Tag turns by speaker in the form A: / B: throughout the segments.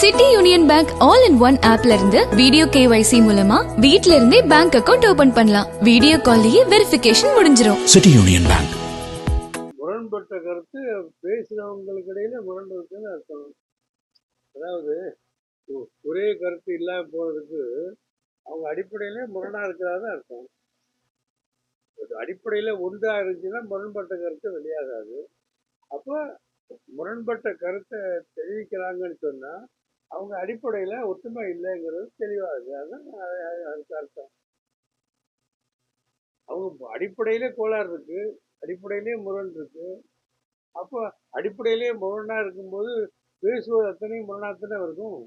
A: City Union Bank all in one ஆப்ல இருந்து video KYC மூலமா வீட்ல இருந்தே பேங்க் அக்கவுண்ட் ஓபன் பண்ணலாம். வீடியோ கால்லயே வெரிஃபிகேஷன் முடிஞ்சிரும்.
B: City Union Bank.
C: முரண்பட்ட கருத்து பேசுகிறவங்களுக்கு இடையில முரண் இருக்குன்னு அர்த்தம். அதாவது ஒரே கருத்து இல்லாம போறதுக்கு அவங்க அடிப்படையிலே முரணா இருக்கிறாரு அர்த்தம். ஒரு அடிப்படையில ஒன்றா இருந்துச்சுன்னா முரண்பட்ட கருத்து வெளியாகாது. அப்போ முரண்பட்ட கருத்தை தெரிவிக்கிறாங்கன்னு சொன்னா அவங்க அடிப்படையில் ஒற்றுமை இல்லைங்கிறது தெளிவாக இருக்குது அதுதான் அதுக்கு அர்த்தம். அவங்க அடிப்படையிலே கோளாறு இருக்கு அடிப்படையிலே முரண் இருக்கு. அப்போ அடிப்படையிலே முரணாக இருக்கும்போது பேசுவது அத்தனையும் முரணாத்தானே இருக்கும்?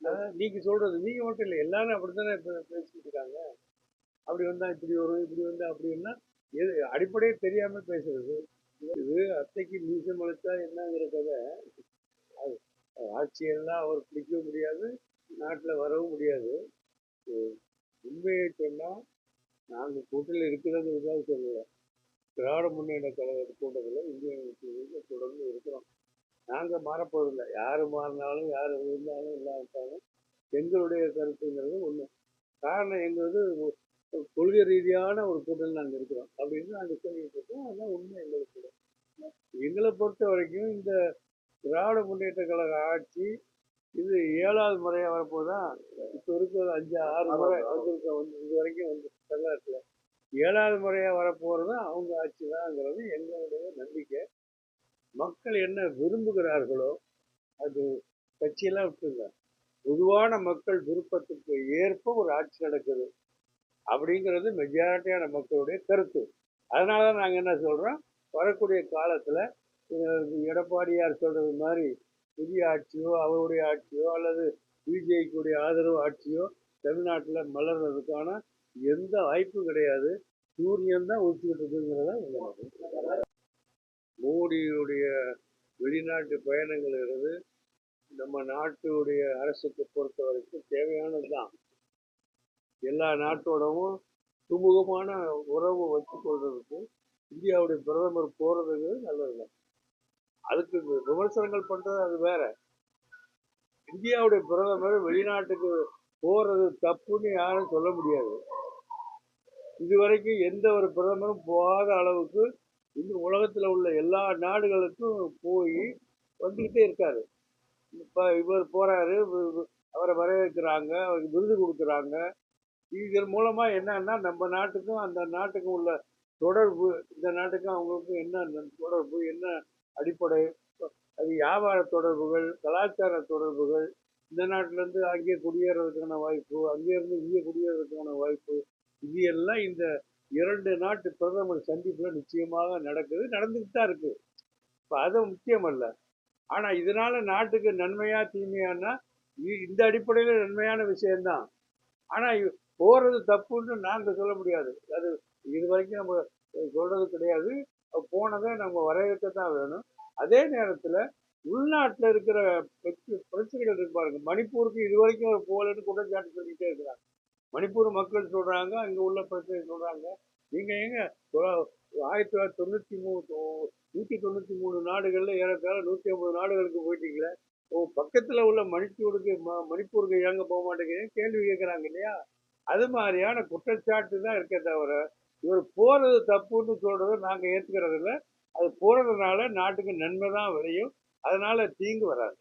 C: அதான் சொல்கிறது நீங்கள் நீங்க மட்டும் இல்லை எல்லாரும் அப்படித்தானே இப்போ பேசிட்டு இருக்காங்க? அப்படி வந்தால் இப்படி வரும் இப்படி வந்தால் அப்படின்னா எது அடிப்படையே தெரியாமல் பேசுறது. இது அத்தைக்கு மீசம் வளைச்சா என்னங்கிற கதை. அது ஆட்சியெல்லாம் அவர் பிடிக்கவும் முடியாது நாட்டில் வரவும் முடியாது. உண்மையை சொன்னால் நாங்கள் கூட்டில் இருக்கிறது தான் சொல்லல திராவிட முன்னேற்ற கழக கூட்டத்தில் இந்திய தொடர்ந்து இருக்கிறோம். நாங்கள் மாறப்போவதில்லை. யார் மாறினாலும் யார் இருந்தாலும் இல்லாவிட்டாலும் எங்களுடைய கருத்துங்கிறது ஒன்று காரணம் எங்களது ஒரு கொள்கை ரீதியான ஒரு கூட்டத்தில் நாங்கள் இருக்கிறோம். அப்படின்னு நாங்கள் சொல்லிட்டு இருக்கோம். அதான் உண்மை எங்களுக்கு கூட. எங்களை பொறுத்த வரைக்கும் இந்த திராவிட முன்னேற்ற கழக ஆட்சி இது ஏழாவது முறையா வரப்போதா இப்ப இருக்கிற அஞ்சு ஆறு முறை வந்திருக்க வந்து இது வரைக்கும் வந்து தமிழ்நாட்டுல ஏழாவது முறையா வரப்போறது அவங்க ஆட்சி தான்ங்கிறது எங்களுடைய நம்பிக்கை. மக்கள் என்ன விரும்புகிறார்களோ அது கட்சியெல்லாம் விட்டுருங்க. பொதுவான மக்கள் விருப்பத்துக்கு ஏற்ப ஒரு ஆட்சி நடக்குது. அப்படிங்கிறது மெஜாரிட்டியான மக்களுடைய கருத்து. அதனால தான் நாங்கள் என்ன சொல்கிறோம் வரக்கூடிய காலத்தில் எடப்பாடியார் சொல்கிறது மாதிரி புதிய ஆட்சியோ அவருடைய ஆட்சியோ அல்லது பிஜேபிக்குடைய ஆதரவு ஆட்சியோ தமிழ்நாட்டில் மலர்றதுக்கான எந்த வாய்ப்பும் கிடையாது. சூரியன் தான் ஒத்துக்கிட்டு இருக்குங்கிறத மோடியுடைய வெளிநாட்டு பயணங்கள்ங்கிறது நம்ம நாட்டுடைய அரசுக்கு பொறுத்த வரைக்கும் தேவையானது தான் எல்லா நாட்டோடவும் சுமூகமான உறவு வச்சுக்கொள்றதுக்கு இந்தியாவுடைய பிரதமர் போகிறதுங்கிறது நல்லது அதுக்கு விமர்சனங்கள் பண்றது அது வேற. இந்தியாவுடைய பிரதமர் வெளிநாட்டுக்கு போறது தப்புன்னு யாரும் சொல்ல முடியாது. இதுவரைக்கும் எந்த ஒரு பிரதமரும் போகாத அளவுக்கு இந்த உலகத்தில் உள்ள எல்லா நாடுகளுக்கும் போய் வந்துக்கிட்டே இருக்காரு. இப்போ இவர் போறாரு அவரை வரவேற்கிறாங்க அவருக்கு விருது கொடுக்குறாங்க. இதன் மூலமா என்னன்னா நம்ம நாட்டுக்கும் அந்த நாட்டுக்கும் உள்ள தொடர்பு இந்த நாட்டுக்கும் அவங்களுக்கும் என்ன தொடர்பு என்ன அடிப்படை அது வியாபார தொடர்புகள் கலாச்சார தொடர்புகள் இந்த நாட்டிலேருந்து அங்கே குடியேறதுக்கான வாய்ப்பு அங்கேருந்து இங்கே குடியேறதுக்கான வாய்ப்பு இது எல்லாம் இந்த இரண்டு நாட்டு பிரதமர் சந்திப்பில் நிச்சயமாக நடக்குது நடந்துக்கிட்டு தான் இருக்குது இப்போ அது முக்கியம் அல்ல ஆனால் இதனால் நாட்டுக்கு நன்மையா தீமையானா இந்த அடிப்படையில் நன்மையான விஷயம்தான். ஆனால் போகிறது தப்புன்னு நாங்கள் சொல்ல முடியாது. அது இது வரைக்கும் நம்ம சொல்கிறது கிடையாது. போனதை நம்ம வரவேற்க தான் வேணும். அதே நேரத்தில் உள்நாட்டில் இருக்கிற பிரச்ச- பிரச்சனைகள் இருப்பாருங்க மணிப்பூருக்கு இது வரைக்கும் அவர் போகலன்னு குற்றச்சாட்டு சொல்லிகிட்டே இருக்கிறாங்க. மணிப்பூர் மக்கள் சொல்கிறாங்க அங்கே உள்ள பிரச்சனை சொல்கிறாங்க நீங்கள் எங்க? ஆயிரத்தி தொள்ளாயிரத்தி தொண்ணூற்றி மூணு நூற்றி தொண்ணூற்றி மூணு நாடுகளில் ஏறத்தாழ நூற்றி ஐம்பது நாடுகளுக்கு போயிட்டீங்களே. ஓ பக்கத்தில் உள்ள மணிப்பூருக்கு ம- மணிப்பூருக்கு ஏங்க போக மாட்டேங்கிறீங்க கேள்வி கேட்குறாங்க இல்லையா? அது மாதிரியான குற்றச்சாட்டு தான் இருக்கே தவிர இவர் போகிறது தப்புன்னு சொல்கிறத நாங்கள் ஏற்றுக்கிறதில்ல அது போகிறதுனால நாட்டுக்கு நன்மை தான் விளையும். அதனால் தீங்கு வராது.